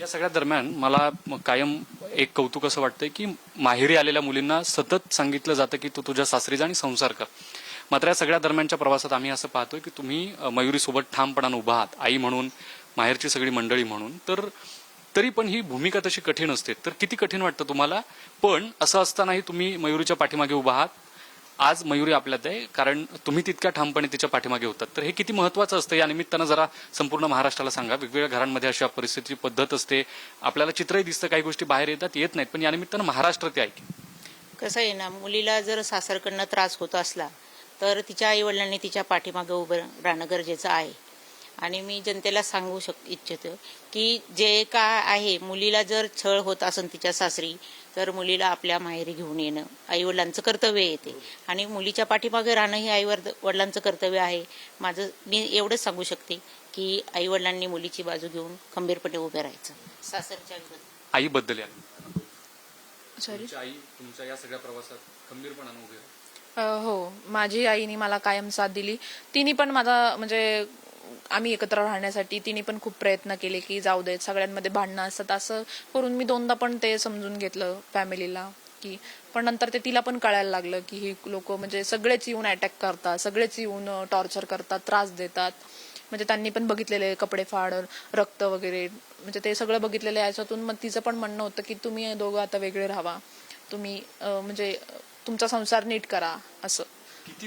या सगळ्या दरम्यान मला कायम एक कौतुक असं वाटतंय की माहेरी आलेल्या मुलींना सतत सांगितलं जातं की तू तुझ्या सासरी जा आणि संसार कर. मात्र या सगळ्या दरम्यानच्या प्रवासात आम्ही असं पाहतोय की तुम्ही मयुरीसोबत ठामपणानं उभा आहात आई म्हणून माहेरची सगळी मंडळी म्हणून. तर तरी पण ही भूमिका तशी कठीण असते. तर किती कठीण वाटतं तुम्हाला? पण असं असतानाही तुम्ही मयुरीच्या पाठीमागे उभा आहात. आज मयुरी आपल्यात आहे कारण तुम्ही तितक्या ठामपणे तिच्या पाठीमागे होतात. तर हे किती महत्वाचं असतं? या निमित्तानं जरा संपूर्ण महाराष्ट्राला सांगा. वेगवेगळ्या घरांमध्ये अशा परिस्थितीची पद्धत असते. आपल्याला चित्रही दिसतं काही गोष्टी बाहेर येतात येत नाहीत. पण या निमित्तानं महाराष्ट्र ते ऐक. कसं आहे ना मुलीला जर सासरकडनं त्रास होत असला तर तिच्या आईवडिलांनी तिच्या पाठीमागे उभं राहणं गरजेचं आहे. आणि मी जनतेला सांगू शक इच्छितो की जे का आहे मुलीला जर छळ होत असेल तिच्या सासरी तर मुलीला आपल्या माहेरी घेऊन येणं आईवडिलांचं कर्तव्य येते आणि मुलीच्या पाठीमागे राहणं हे आई वडिलांचं कर्तव्य आहे. माझं मी एवढंच सांगू शकते की आईवडिलांनी मुलीची बाजू घेऊन खंबीरपणे उभे राहायचं. सासरच्या आईबद्दल या. सॉरी तुमची आई तुमच्या या सगळ्या प्रवासात खंबीरपणानं उभी हो. माझी आईने मला कायम साथ दिली. तिने पण माझा म्हणजे आम्ही एकत्र राहण्यासाठी तिने पण खूप प्रयत्न केले की जाऊ देत सगळ्यांमध्ये भांडणं असतात. असं करून मी दोनदा पण ते समजून घेतलं फॅमिलीला की पण नंतर ते तिला पण कळायला लागलं की ही लोक म्हणजे सगळेच येऊन अटॅक करतात सगळेच येऊन टॉर्चर करतात त्रास देतात. म्हणजे त्यांनी पण बघितलेले कपडे फाड रक्त वगैरे म्हणजे ते सगळं बघितलेलं याच्यातून मग तिचं पण म्हणणं होतं की तुम्ही दोघं आता वेगळे राहा तुम्ही म्हणजे तुमचा संसार नीट करा असं. किती